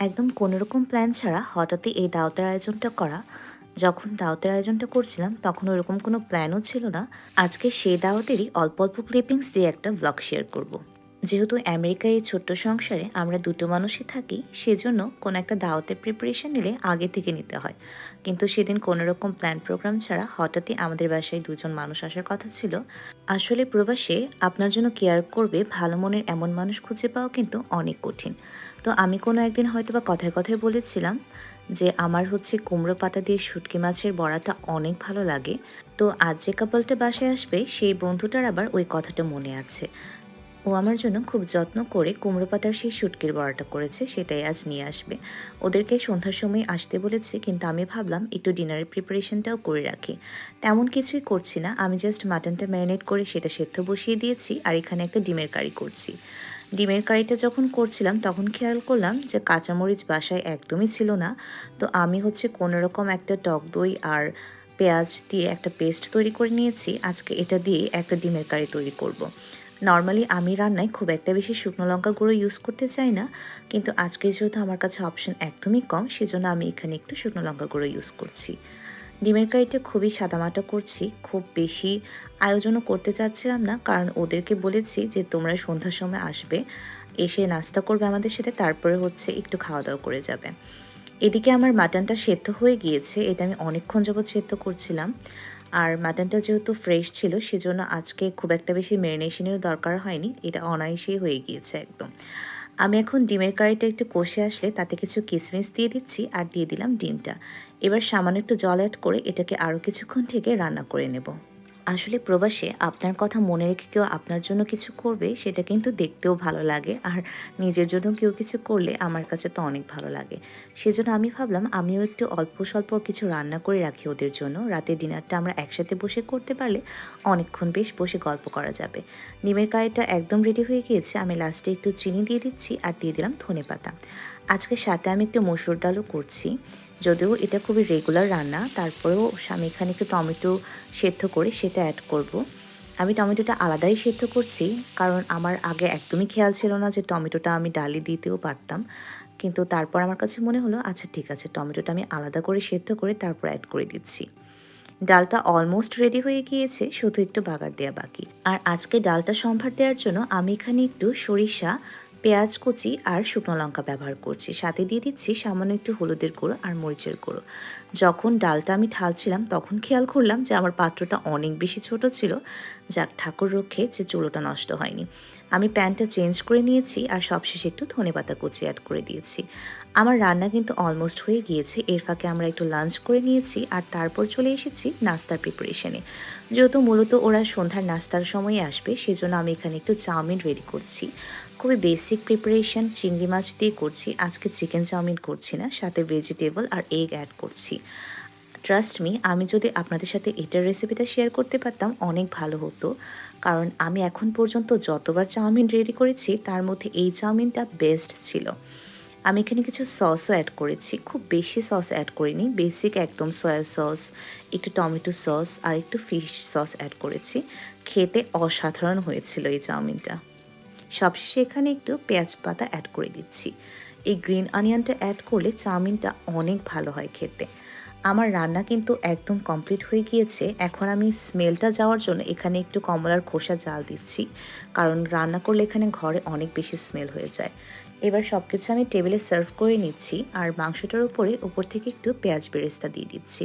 একদম কোনোরকম প্ল্যান ছাড়া হঠাৎই এই দাওয়াতের আয়োজনটা করা। যখন দাওয়াতের আয়োজনটা করছিলাম, তখন ওরকম কোনো প্ল্যানও ছিল না। আজকে সেই দাওয়াতেরই অল্প অল্প ক্লিপিংস দিয়ে একটা ব্লগ শেয়ার করব। যেহেতু আমেরিকায় এই ছোট্ট সংসারে আমরা দুটো মানুষই থাকি, সেজন্য কোনো একটা দাওয়াতের প্রিপারেশন নিলে আগে থেকে নিতে হয়। কিন্তু সেদিন কোনো রকম প্ল্যান প্রোগ্রাম ছাড়া হঠাৎই আমাদের বাসায় দুজন মানুষ আসার কথা ছিল। আসলে প্রবাসে আপনার জন্য কেয়ার করবে ভালো মনের এমন মানুষ খুঁজে পাওয়া কিন্তু অনেক কঠিন। তো আমি কোনো একদিন হয়তো বা কথায় কথায় বলেছিলাম যে আমার হচ্ছে কুমড়ো পাতা দিয়ে শুটকি মাছের বড়াটা অনেক ভালো লাগে। তো আজ যে কাপলটা বাসায় আসবে, সেই বন্ধুটার আবার ওই কথাটা মনে আছে। ও আমার জন্য খুব যত্ন করে কুমড়ো পাতার সেই শুটকির বড়াটা করেছে, সেটাই আজ নিয়ে আসবে। ওদেরকে সন্ধ্যার সময় আসতে বলেছে, কিন্তু আমি ভাবলাম একটু ডিনারের প্রিপারেশনটাও করে রাখি। তেমন কিছুই করছি না, আমি জাস্ট মাটনটা ম্যারিনেট করে সেটা সেদ্ধ বসিয়ে দিয়েছি, আর এখানে একটা ডিমের কারি করছি। ডিমের কারিটা যখন করছিলাম, তখন খেয়াল করলাম যে কাঁচামরিচ বাসায় একদমই ছিল না। তো আমি হচ্ছে কোনো রকম একটা টক দই আর পেঁয়াজ দিয়ে একটা পেস্ট তৈরি করে নিয়েছি। আজকে এটা দিয়ে একটা ডিমের কারি তৈরি করব। নর্মালি আমি রান্নায় খুব একটা বেশি শুকনো লঙ্কা গুঁড়ো ইউজ করতে চাই না। কিন্তু আজকে যেহেতু আমার কাছে অপশন একদমই কম, সেজন্য আমি এখানে একটু শুকনো লঙ্কা গুঁড়ো ইউজ করছি। ডিমের কারিটা খুবই সাদামাটা করছি, খুব বেশি আয়োজনও করতে চাচ্ছিলাম না, কারণ ওদেরকে বলেছি যে তোমরা সন্ধ্যার সময় আসবে, এসে নাস্তা করবে আমাদের সাথে, তারপরে হচ্ছে একটু খাওয়া দাওয়া করে যাবে। এদিকে আমার মাটনটা সেদ্ধ হয়ে গিয়েছে, এটা আমি অনেকক্ষণ যাবৎ সেদ্ধ করছিলাম। আর মাটনটা যেহেতু ফ্রেশ ছিল, সেজন্য আজকে খুব একটা বেশি ম্যারিনেশনের দরকার হয়নি, এটা অনায়াসেই হয়ে গিয়েছে একদম। আমি এখন ডিমের কারিটা একটু কষে আসলে তাতে কিছু কিসমিস দিয়ে দিচ্ছি আর দিয়ে দিলাম ডিমটা। এবার সামান্য একটু জল অ্যাড করে এটাকে আরও কিছুক্ষণ থেকে রান্না করে নেব। আসলে প্রবাসে আপনার কথা মনে রেখে কেউ আপনার জন্য কিছু করবে, সেটা কিন্তু দেখতেও ভালো লাগে। আর নিজের জন্য কেউ কিছু করলে আমার কাছে তো অনেক ভালো লাগে। সেজন্য আমি ভাবলাম আমিও একটু অল্প স্বল্প কিছু রান্না করে রাখি ওদের জন্য। রাতে ডিনারটা আমরা একসাথে বসে করতে পারলে অনেকক্ষণ বেশ বসে গল্প করা যাবে। ডিমের কারিটা একদম রেডি হয়ে গিয়েছে, আমি লাস্টে একটু চিনি দিয়ে দিচ্ছি আর দিয়ে দিলাম ধনে পাতা। আজকে সাথে আমি একটু মসুর ডালও করছি। যদিও এটা খুবই রেগুলার রান্না, তারপরেও আমি এখানে একটু টমেটো সেদ্ধ করে সেটা অ্যাড করব। আমি টমেটোটা আলাদাই সেদ্ধ করছি, কারণ আমার আগে একদমই খেয়াল ছিল না যে টমেটোটা আমি ডালি দিতেও পারতাম। কিন্তু তারপর আমার কাছে মনে হলো আচ্ছা ঠিক আছে টমেটোটা আমি আলাদা করে সেদ্ধ করে তারপর অ্যাড করে দিচ্ছি। ডালটা অলমোস্ট রেডি হয়ে গিয়েছে, শুধু একটু বাগার দেওয়া বাকি। আর আজকে ডালটা সম্ভার দেওয়ার জন্য আমি এখানে একটু সরিষা পেঁয়াজ কুচি আর শুকনো লঙ্কা ব্যবহার করছি। সাথে দিয়ে দিচ্ছি সামান্য একটু হলুদের গুঁড়ো আর মরিচের গুঁড়ো। যখন ডালটা আমি ঢালছিলাম, তখন খেয়াল করলাম যে আমার পাত্রটা অনেক বেশি ছোট ছিল। যাক, ঠাকুর রক্ষে যে চুলোটা নষ্ট হয়নি। আমি প্যানটা চেঞ্জ করে নিয়েছি আর সবশেষে একটু ধনে পাতা কুচি অ্যাড করে দিয়েছি। আমার রান্না কিন্তু অলমোস্ট হয়ে গিয়েছে। এর ফাঁকে আমরা একটু লাঞ্চ করে নিয়েছি আর তারপর চলে এসেছি নাস্তার প্রিপারেশনে যেহেতু মূলত ওরা সন্ধ্যার নাস্তার সময় আসবে, সেজন্য আমি এখানে একটু চাউমিন রেডি করছি। খুবই বেসিক প্রিপারেশন চিংড়ি মাছ দিয়ে করছি। আজকে চিকেন চাউমিন করছি না, সাথে ভেজিটেবল আর এগ অ্যাড করছি। ট্রাস্ট মি আমি যদি আপনাদের সাথে এটার রেসিপিটা শেয়ার করতে পারতাম, অনেক ভালো হতো। কারণ আমি এখন পর্যন্ত যতবার চাউমিন রেডি করেছি, তার মধ্যে এই চাউমিনটা বেস্ট ছিল। আমি এখানে কিছু সসও অ্যাড করেছি। খুব বেশি সস অ্যাড করিনি। বেসিক একদম সয়া সস একটু টমেটো সস আর একটু ফিশ সস অ্যাড করেছি। খেতে অসাধারণ হয়েছিল এই চাউমিনটা। সবশেষে এখানে একটু পেঁয়াজ পাতা অ্যাড করে দিচ্ছি। এই গ্রিন অনিয়নটা অ্যাড করলে চাউমিনটা অনেক ভালো হয় খেতে। আমার রান্না কিন্তু একদম কমপ্লিট হয়ে গিয়েছে। এখন আমি স্মেলটা যাওয়ার জন্য এখানে একটু কমলার খোসা জাল দিচ্ছি। কারণ রান্না করলে এখানে ঘরে অনেক বেশি স্মেল হয়ে যায়। এবার সব কিছু আমি টেবিলে সার্ভ করে নিচ্ছি আর মাংসটার উপরে উপর থেকে একটু পেঁয়াজ বেরেস্তা দিয়ে দিচ্ছি।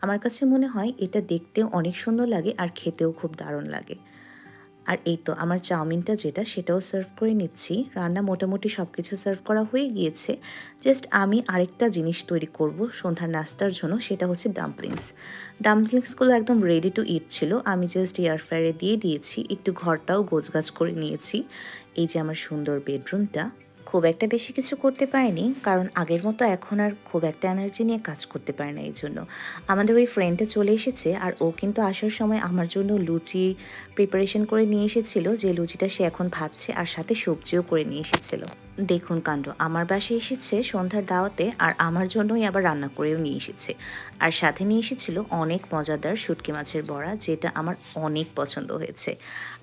আমার কাছে মনে হয় এটা দেখতেও অনেক সুন্দর লাগে আর খেতেও খুব দারুণ লাগে। আর এই তো আমার চাউমিনটা যেটা, সেটাও সার্ভ করে নিচ্ছি। রান্না মোটামুটি সব কিছু সার্ভ করা হয়ে গিয়েছে। জাস্ট আমি আরেকটা জিনিস তৈরি করব সন্ধ্যার নাস্তার জন্য, সেটা হচ্ছে ডাম্পলিংস ডাম্পলিংসগুলো একদম রেডি টু ইট ছিল, আমি জাস্ট এয়ার ফ্রায়ারে দিয়ে দিয়েছি, একটু ঘরটাও গোছগাছ করে নিয়েছি। এই যে আমার সুন্দর বেডরুমটা খুব একটা বেশি কিছু করতে পারিনি, কারণ আগের মতো এখন আর খুব একটা এনার্জি নিয়ে কাজ করতে পারে না এই জন্য আমাদের ওই ফ্রেন্ডটা চলে এসেছে, আর ও কিন্তু আসার সময় আমার জন্য লুচি প্রিপারেশন করে নিয়ে এসেছিল, যে লুচিটা সে এখন ভাবছে আর সাথে সবজিও করে নিয়ে এসেছিল। দেখুন কাণ্ড আমার বাসে এসেছে সন্ধ্যার দাওয়াতে আর আমার জন্যই আবার রান্না করেও নিয়ে এসেছে। আর সাথে নিয়ে এসেছিল অনেক মজাদার শুটকি মাছের বড়া, যেটা আমার অনেক পছন্দ হয়েছে।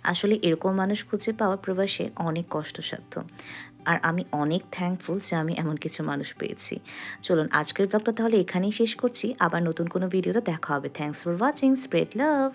আসলে এরকম মানুষ খুঁজে পাওয়া প্রবাসে অনেক কষ্টসাধ্য। আর আমি অনেক থ্যাঙ্কফুল যে আমি এমন কিছু মানুষ পেয়েছি। চলুন, আজকের ব্লগটা তাহলে এখানেই শেষ করছি। আবার নতুন কোনো ভিডিওতে দেখা হবে। Thanks for watching spread love